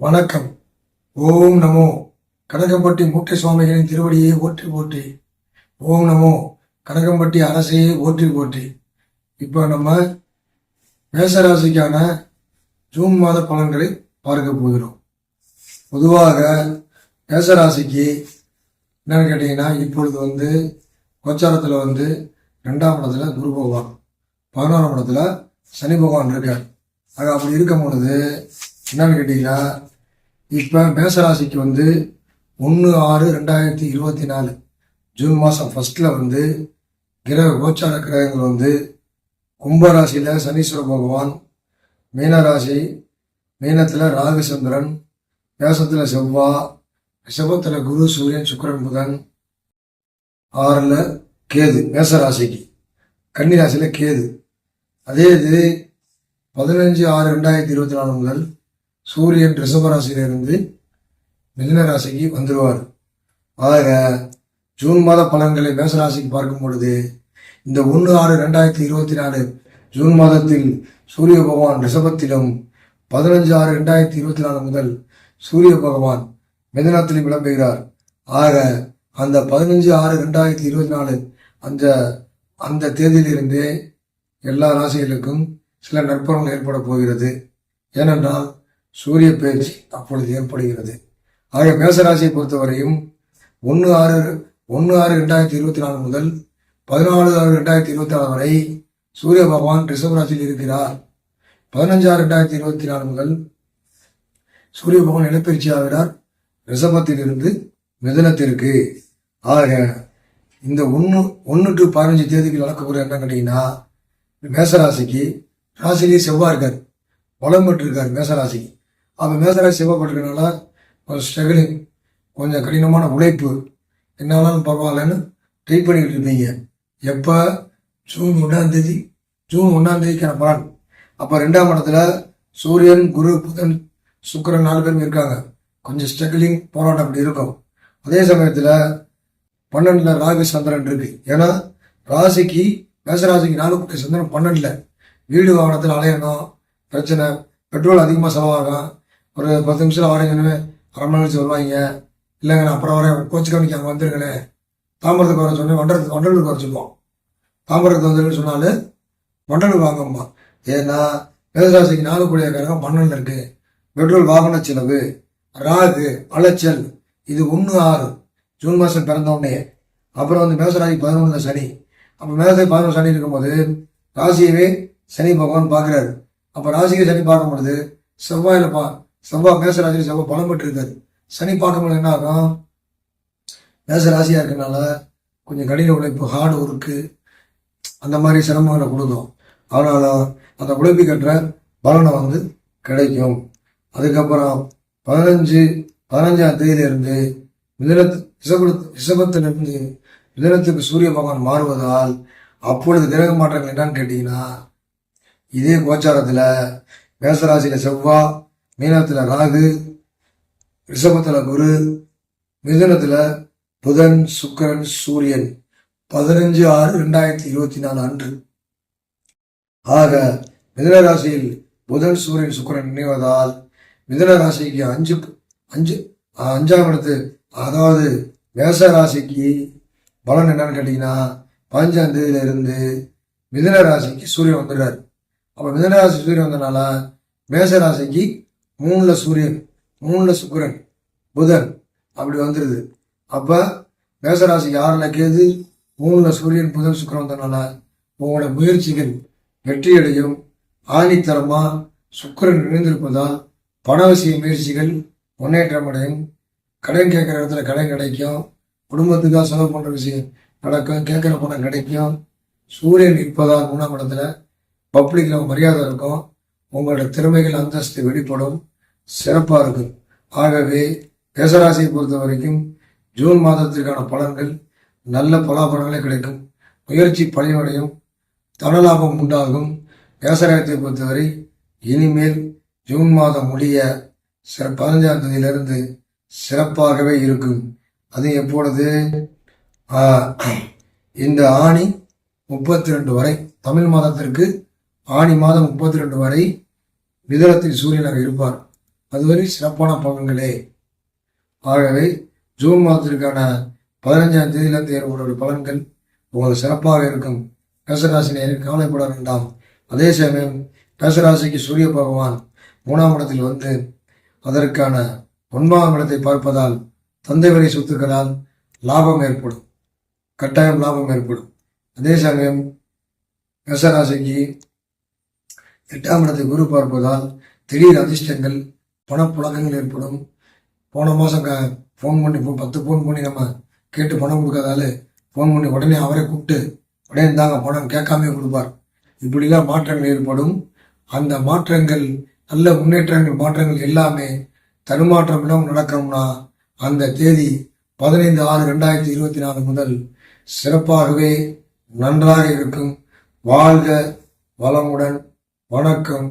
வணக்கம். ஓம் நமோ. கனகம்பட்டி மூட்டை சுவாமிகளின் திருவடியை ஓற்றி போற்றி. ஓம் நமோ. கனகம்பட்டி அரசையே ஓற்றி போற்றி. இப்போ நம்ம மேசராசிக்கான ஜூன் மாத பலன்களை பார்க்க போகிறோம். பொதுவாக மேசராசிக்கு என்னன்னு கேட்டிங்கன்னா இப்பொழுது வந்து கோச்சாரத்தில் வந்து ரெண்டாம் இடத்துல குரு பகவான் பதினோராம் இடத்துல சனி பகவான் இருக்கார். ஆக அப்படி இருக்கும் பொழுது என்னன்னு கேட்டிங்கன்னா இப்போ மேசராசிக்கு வந்து ஒன்று ஆறு ரெண்டாயிரத்தி இருபத்தி நாலு. ஜூன் மாதம் ஃபஸ்ட்டில் வந்து கிரக கோச்சார கிரகங்கள் வந்து கும்பராசியில் சனீஸ்வர பகவான் மீனராசி மீனத்தில் ராகச்சந்திரன் மேசத்தில் செவ்வா ரிஷபத்தில் குரு சூரியன் சுக்கரன் புதன் ஆறில் கேது மேசராசிக்கு. கன்னிராசியில் கேது. அதே இது பதினஞ்சு ஆறு ரெண்டாயிரத்தி இருபத்தி நாலு முதல் சூரியன் ரிஷபராசியிலிருந்து மிதன ராசிக்கு வந்துடுவார் ஆக ஜூன் மாத பலன்களை மேசராசிக்கு பார்க்கும் பொழுது இந்த ஒன்று ஆறு ரெண்டாயிரத்தி இருபத்தி நாலு ஜூன் மாதத்தில் சூரிய பகவான் ரிஷபத்திலும் பதினஞ்சு ஆறு ரெண்டாயிரத்தி இருபத்தி நாலு முதல் சூரிய பகவான் மிதனத்திலும் விளம்புகிறார். ஆக அந்த பதினஞ்சு ஆறு ரெண்டாயிரத்தி இருபத்தி நாலு அந்த அந்த தேதியிலிருந்தே எல்லா ராசிகளுக்கும் சில நற்பலன்கள் ஏற்பட போகிறது. ஏனென்றால் சூரிய பயிற்சி அப்பொழுது ஏற்படுகிறது. ஆக மேசராசியை பொறுத்தவரையும் ஒன்று ஆறு ஒன்று ஆறு ரெண்டாயிரத்தி இருபத்தி நாலு முதல் பதினாலு ஆறு ரெண்டாயிரத்தி இருபத்தி நாலு வரை சூரிய பகவான் ரிஷபராசியில் இருக்கிறார். பதினஞ்சு ஆறு ரெண்டாயிரத்தி இருபத்தி நாலு முதல் சூரிய பகவான் இடப்பெயர்ச்சி ஆகிறார். ரிஷபத்திலிருந்து மிதனத்திற்கு. ஆக இந்த ஒன்று ஒன்று டு பதினஞ்சு தேதிக்கு நடக்கக்கூடிய என்ன கேட்டிங்கன்னா மேசராசிக்கு ராசிலேயே செவ்வாய் இருக்கார். வளம் பெற்றிருக்கார் மேசராசிக்கு. அப்போ மேசராசி செவ்வாய் பெற்றிருக்கனால கொஞ்சம் ஸ்ட்ரகிளிங் கொஞ்சம் கடினமான உழைப்பு. என்னாலும் பரவாயில்லன்னு ட்ரை பண்ணிக்கிட்டு இருப்பீங்க. எப்போ? ஜூன் ஒன்றாந்தேதி ஜூன் ஒன்றாந்தேதிக்கான பலன். அப்போ ரெண்டாம் இடத்துல சூரியன் குரு புதன் சுக்கிரன் நாலு பேரும் இருக்காங்க. கொஞ்சம் ஸ்ட்ரகிளிங் போராட்டம் அப்படி இருக்கும். அதே சமயத்தில் பன்னெண்டில் ராகு சந்திரன் இருக்கு. ஏன்னா ராசிக்கு மேசராசிக்கு நாலு குட்டி சந்திரன் பன்னெண்டில். வீடு வாகனத்தில் அலையணும் பிரச்சனை பெட்ரோல் அதிகமாக செலவாகும். ஒரு பத்து நிமிஷத்தில் வரீங்கன்னு அரை மணி நேரம் வருவாங்க. இல்லைங்க நான் அப்புறம் வரேன். கோச்சு கவனிக்கு அங்கே வந்துருங்களே தாம்பரத்துக்கு வர சொன்னேன். வண்டலுக்கு ஒன்றலூருக்கு வர சொல்லுவோம். தாம்பரத்துக்கு வந்துருன்னு சொன்னாலும் வண்டலுக்கு வாங்கம்மா. ஏன்னா மேசராசிக்கு நாலு கூடியக்காரங்க பன்னெண்டில் இருக்கு. பெட்ரோல் வாகன செலவு ராகு அலைச்சல் இது ஒன்று ஆறு. ஜூன் மாதம் பிறந்தோடனே அப்புறம் வந்து மேசராசிக்கு பதினொன்று சனி. அப்போ மேசராசி பதினொன்று சனி இருக்கும்போது ராசியவே சனி பகவான் பார்க்குறாரு. அப்போ ராசிக்கு சனி பார்க்கும் பொழுது செவ்வாயில் பா செவ்வாய் மேச ராசியில் செவ்வாய் பலம் பெற்று இருக்காது சனி பார்க்கும்போது என்ன ஆகும்? மேசராசியாக இருக்கனால கொஞ்சம் கடின உழைப்பு ஹார்ட் ஒர்க்கு அந்த மாதிரி சிரமங்களை கொடுக்கும். ஆனாலும் அந்த உழைப்பு கட்டுற பலனை வந்து கிடைக்கும். அதுக்கப்புறம் பதினஞ்சு பதினஞ்சாம் தேதியிலிருந்து மிதனத்து ரிஷபத்து ரிஷபத்திலிருந்து மிதனத்துக்கு சூரிய பகவான் மாறுவதால் அப்பொழுது கிரக மாற்றங்கள் என்னன்னு கேட்டீங்கன்னா இதே கோச்சாரத்தில் மேசராசியில் செவ்வாய் மீனத்தில் ராகு ரிஷபத்தில் குரு மிதுனத்தில் புதன் சுக்கிரன் சூரியன். பதினஞ்சு ஆறு ரெண்டாயிரத்தி இருபத்தி நாலு அன்று. ஆக மிதுன ராசியில் புதன் சூரியன் சுக்கிரன் இணைவதால் மிதுன ராசிக்கு அஞ்சு அஞ்சு அஞ்சாம் இடத்து அதாவது மேச ராசிக்கு பலன் என்னன்னு கேட்டிங்கன்னா பதினஞ்சாம் தேதியில இருந்து மிதுன ராசிக்கு சூரியன் வந்துடுறாரு. அப்போ மிதுன ராசி சூரியன் வந்தனால மேச ராசிக்கு மூணில் சூரியன் மூணில் சுக்கிரன் புதன் அப்படி வந்துடுது அப்போ மேசராசி யாரில் கேது? மூணில் சூரியன் புதன் சுக்கரன் வந்தனால உங்களோட முயற்சிகள் வெற்றியடையும். ஆணித்தரமாக சுக்கரன் இணைந்திருப்பதால் விஷய முயற்சிகள் முன்னேற்றம் அடையும். கடன் கேட்குற இடத்துல கடன் கிடைக்கும். குடும்பத்துக்காக செலவு பண்ணுற விஷயம் நடக்கும். கேட்குற பணம் கிடைக்கும். சூரியன் இருப்பதால் மூணாம் இடத்துல பப்ளிக்கில் மரியாதை இருக்கும். உங்களோட திறமைகள் அந்தஸ்து வெளிப்படும். சிறப்பாக இருக்கும் ஆகவே மேசராசியை பொறுத்த வரைக்கும் ஜூன் மாதத்திற்கான பலன்கள் நல்ல பலாபலங்களே கிடைக்கும். முயற்சி பணிவடையும் தனலாபம் உண்டாகும். மேசராசியை பொறுத்தவரை இனிமேல் ஜூன் மாதம் முடிய சிற பதினஞ்சாம் தேதியிலிருந்து சிறப்பாகவே இருக்கும். அது எப்பொழுது? இந்த ஆணி முப்பத்தி ரெண்டு வரை தமிழ் மாதத்திற்கு ஆணி மாதம் முப்பத்தி ரெண்டு வரை மிதனத்தில் சூரியனாக இருப்பார். அதுவரை சிறப்பான பலன்களே. ஆகவே ஜூன் மாதத்திற்கான பதினஞ்சாம் தேதியிலிருந்து ஏற்படுற பலன்கள் உங்களுக்கு சிறப்பாக இருக்கும். மேசராசினியர் கவலைப்பட வேண்டாம். அதே சமயம் மேசராசிக்கு சூரிய பகவான் மூணாம் இடத்தில் வந்து அதற்கான ஒன்பதாம் இடத்தை பார்ப்பதால் தந்தை வரை சொத்துக்களால் லாபம் ஏற்படும். கட்டாயம் லாபம் ஏற்படும். அதே சமயம் மேசராசிக்கு எட்டாம் இடத்தை குரு பார்ப்பதால் திடீர் அதிர்ஷ்டங்கள் பணப்புழக்கங்கள் ஏற்படும். போன மாதம் க ஃபோன் பண்ணி பத்து ஃபோன் பண்ணி நம்ம கேட்டு பணம் கொடுக்காதால ஃபோன் பண்ணி உடனே அவரை கூப்பிட்டு உடனே இருந்தாங்க பணம் கேட்காம கொடுப்பார். இப்படிலாம் மாற்றங்கள் ஏற்படும். அந்த மாற்றங்கள் நல்ல முன்னேற்றங்கள் மாற்றங்கள் எல்லாமே தடுமாற்றம் இல்லாமல் நடக்கணும்னா அந்த தேதி பதினைந்து ஆறு ரெண்டாயிரத்தி இருபத்தி நாலு முதல் சிறப்பாகவே நன்றாக இருக்கும். வாழ்க வளமுடன் வணக்கம்.